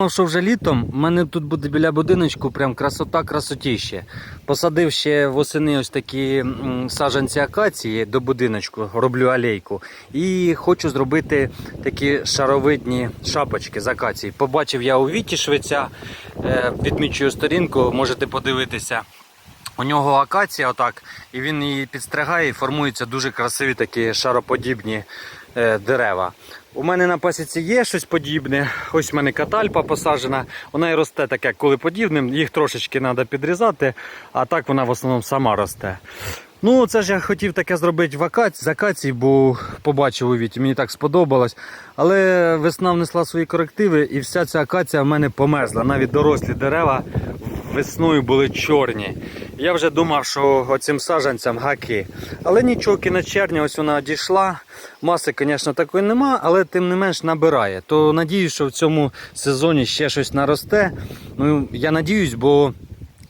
Думав, що вже літом в мене тут буде біля будиночку прям красота красотіще. Посадив ще восени ось такі сажанці акації до будиночку, роблю алейку. І хочу зробити такі шаровидні шапочки з акації. Побачив я у Віті Швеця, е, відмічую сторінку, можете подивитися. У нього акація отак, і він її підстригає і формуються дуже красиві такі шароподібні е, дерева. У мене на пасіці є щось подібне. Ось в мене катальпа посаджена. Вона і росте таке, коли подібним, їх трошечки треба підрізати, а так вона в основному сама росте. Ну, це ж я хотів таке зробити в акації, з акації, бо побачив у віті, мені так сподобалось. Але весна внесла свої корективи, і вся ця акація в мене померзла. Навіть дорослі дерева весною були чорні. Я вже думав, що оцим саджанцям гаки. Але нічого, кінець червня, ось вона дійшла. Маси, звісно, такої нема, але тим не менш набирає. То надіюсь, що в цьому сезоні ще щось наросте. Ну, я надіюсь, бо.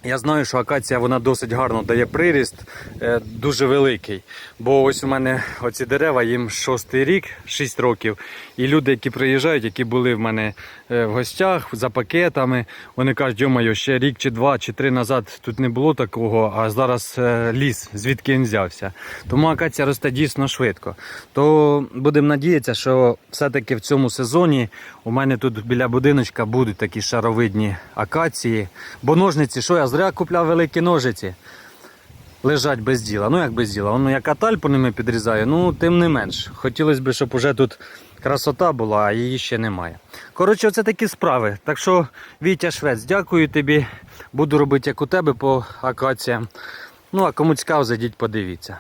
Я знаю, що акація вона досить гарно дає приріст, е, дуже великий. Бо ось у мене оці дерева, їм шостий рік, 6 років. І люди, які приїжджають, які були в мене е, в гостях за пакетами, вони кажуть, йомайо, ще рік чи два, чи три назад тут не було такого, а зараз е, ліс, звідки він взявся. Тому акація росте дійсно швидко. То будемо надіятися, що все-таки в цьому сезоні у мене тут біля будиночка будуть такі шаровидні акації. Бо ножниці, що я зря купляв великі ножиці. Лежать без діла. Ну як без діла? Воно як атальпу ними підрізає, ну тим не менш. Хотілося б, щоб уже тут красота була, а її ще немає. Коротше, це такі справи. Так що, Вітя Швець, дякую тобі. Буду робити як у тебе по акаціям. Ну, а кому цікаво, зайдіть, подивіться.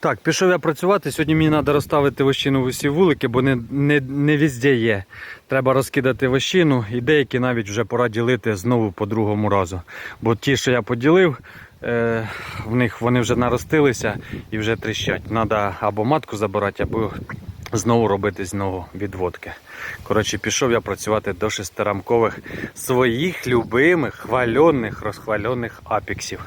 Так, пішов я працювати. Сьогодні мені треба розставити вощину в усі вулики, бо не, не, не везде є. Треба розкидати вощину і деякі навіть вже пора ділити знову по другому разу. Бо ті, що я поділив, е, в них вони вже наростилися і вже тріщать. Треба або матку забирати, або знову робити знову відводки. Коротше, пішов я працювати до шестирамкових своїх любимих, хвальоних, розхвальоних апіксів.